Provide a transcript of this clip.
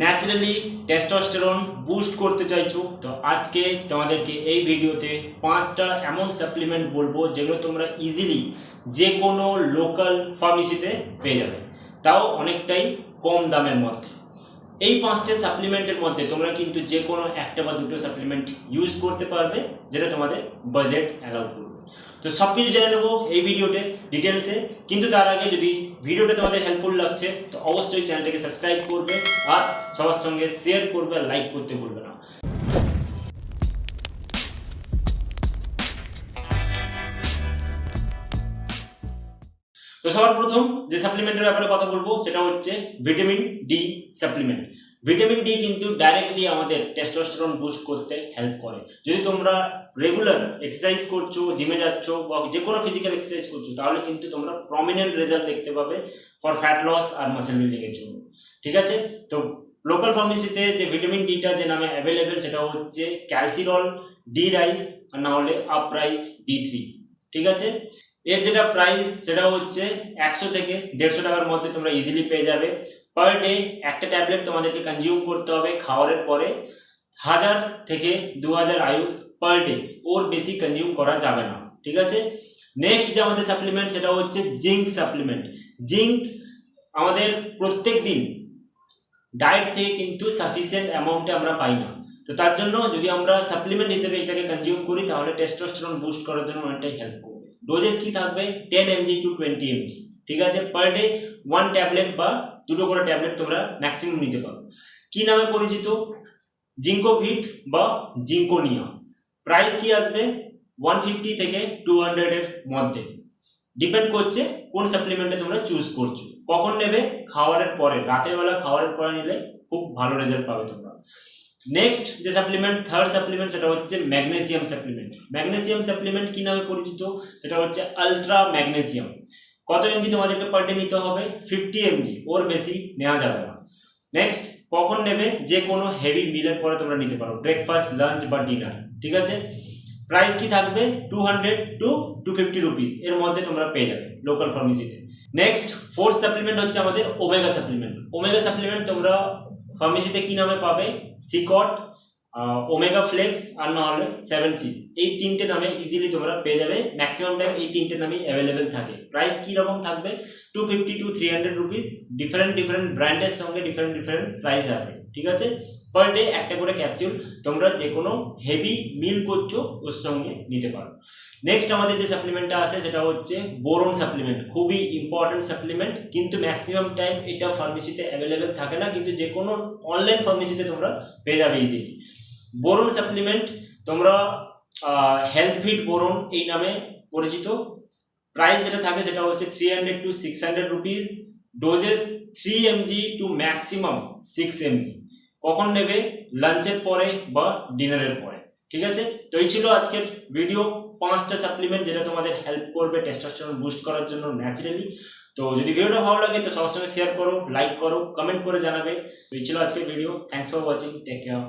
Naturally testosterone boost করতে চাইছো, তো আজকে তোমাদেরকে এই ভিডিওতে পাঁচটা এমন সাপ্লিমেন্ট বলব যেগুলো তোমরা ইজিলি যে কোনো লোকাল ফার্মেসিতে পেয়ে যাবে। তাও অনেকটাই কম দামের মধ্যে। এই পাঁচটা সাপ্লিমেন্টের মধ্যে তোমরা কিন্তু যে কোনো একটা বা দুটো সাপ্লিমেন্ট ইউজ করতে পারবে, যেটা তোমাদের বাজেট অ্যালাউ করবে। তো সব কিছু জেনে নেব এই ভিডিওতে ডিটেলসে কিন্তু তার আগে যদি ভিডিওটা তোমাদের হেল্পফুল লাগছে, তো অবশ্যই চ্যানেলটাকে সাবস্ক্রাইব করবে আর সবার সঙ্গে শেয়ার করবে আর লাইক করতে ভুলবে না। তো সবার প্রথম যে সাপ্লিমেন্টের ব্যাপারে কথা বলব, সেটা হচ্ছে vitamin D supplement vitamin D কিন্তু ডাইরেক্টলি আমাদের টেস্টোস্টেরন বুস্ট করতে হেল্প করে। যদি তোমরা রেগুলার এক্সারসাইজ করছ জিমে যাচ্ছ বা যে কোনো ফিজিক্যাল এক্সারসাইজ করছ, তাহলে কিন্তু তোমরা প্রমিনেন্ট রেজাল্ট দেখতে পাবে ফর ফ্যাট লস আর মাসেল বিল্ডিং এর জন্য। ঠিক আছে? তো লোকাল ফার্মেসিতে যে ভিটামিন ডিটা যে নামে অ্যাভেলেবেল সেটা হচ্ছে ক্যালসিরল ডি রাইস আর না হলে আপ রাইস ডি থ্রি ঠিক আছে? এর যেটা প্রাইস সেটা হচ্ছে একশো থেকে দেড়শো টাকার মধ্যে তোমরা ইজিলি পেয়ে যাবে। পার ডে একটা ট্যাবলেট তোমাদেরকে কনজিউম করতে হবে খাওয়ারের পরে হাজার থেকে দু হাজার আয়ুষ পার ডে ওর বেশি কনজিউম করা যাবে না, ঠিক আছে? নেক্সট যে আমাদের সাপ্লিমেন্ট সেটা হচ্ছে জিঙ্ক সাপ্লিমেন্ট জিঙ্ক আমাদের প্রত্যেক দিন ডায়েট থেকে কিন্তু সাফিসিয়েন্ট অ্যামাউন্টে আমরা পাই না। তো তার জন্য যদি আমরা সাপ্লিমেন্ট হিসেবে এটাকে কনজিউম করি, তাহলে টেস্টোস্টেরন বুস্ট করার জন্য অনেকটাই হেল্প ডোজেস কি থাকবে? Ten mg to twenty mg ঠিক আছে? পার ডে ওয়ান ট্যাবলেট বা দুটো করে ট্যাবলেট তোমরা ম্যাক্সিমাম নিতে পারো। কি নামে পরিচিত? জিঙ্কোভিট বা জিঙ্কোনিয়া প্রাইস কি আসবে? ওয়ান ফিফটি থেকে টু হান্ড্রেডের মধ্যে। ডিপেন্ড করছে কোন সাপ্লিমেন্টে তোমরা চুজ করছ। কখন নেবে? খাওয়ারের পরে। রাতের বেলা খাওয়ারের পরে নিলে খুব ভালো রেজাল্ট পাবে তোমরা। নেক্সট যে সাপ্লিমেন্ট থার্ড সাপ্লিমেন্ট সেটা হচ্ছে ম্যাগনেসিয়াম সাপ্লিমেন্ট ম্যাগনেসিয়াম সাপ্লিমেন্ট কি নামে পরিচিত? সেটা হচ্ছে আলট্রা ম্যাগনেসিয়াম কত এমজি তোমাদেরকে পার ডে নিতে হবে? ফিফটি এমজি ওর বেশি নেওয়া যাবে না। নেক্সট কখন নেবে? যে কোনো হেভি মিলের পরে তোমরা নিতে পারো। ব্রেকফাস্ট লাঞ্চ বা ডিনার ঠিক আছে? প্রাইস কি থাকবে? Two hundred to two fifty rupees এর মধ্যে তোমরা পেয়ে যাবে লোকাল ফার্মেসিতে নেক্সট ফোর্থ সাপ্লিমেন্ট হচ্ছে আমাদের ওমেগা সাপ্লিমেন্ট ওমেগা সাপ্লিমেন্ট তোমরা ফার্মেসিতে কি নামে পাবে? সিকট ওমেগা ফ্লেক্স আর না হলে সেভেন সিস। এই তিনটে নামে ইজিলি তোমরা পেয়ে যাবে। ম্যাক্সিমাম টাইম এই তিনটে নামেই অ্যাভেলেবেল থাকে। প্রাইস কীরকম থাকবে? Two fifty to three hundred rupees different different ব্র্যান্ডের সঙ্গে ডিফারেন্ট ডিফারেন্ট প্রাইস আছে ঠিক আছে? পার ডে একটা করে ক্যাপসিউল তোমরা যে কোনো হেভি মিল করছ, ওর সঙ্গে নিতে পারো। নেক্সট আমাদের যে সাপ্লিমেন্টটা আছে, সেটা হচ্ছে বোরন সাপ্লিমেন্ট খুবই ইম্পর্টেন্ট সাপ্লিমেন্ট কিন্তু ম্যাক্সিমাম টাইম এটা ফার্মেসিতে অ্যাভেলেবেল থাকে না, কিন্তু যে কোনো অনলাইন ফার্মেসিতে তোমরা পেয়ে যাবে ইজিলি বোরন সাপ্লিমেন্ট তোমরা হেলথ ফিট বোরন এই নামে পরিচিত। প্রাইস যেটা থাকে সেটা হচ্ছে three hundred two six hundred rupees doses three mg two maximum six mg কখন নেবে? লাঞ্চের পরে বা ডিনারের পরে। ঠিক আছে? তো এই ছিল আজকের ভিডিও পাঁচটা সাপ্লিমেন্ট যেটা তোমাদের হেল্প করবে টেস্টোস্টেরন বুস্ট করার জন্য ন্যাচারালি তো যদি ভিডিওটা ভালো লাগে তো সবার সঙ্গে শেয়ার করো লাইক করো কমেন্ট করে জানাবে। এই ছিল আজকের video thanks for watching take care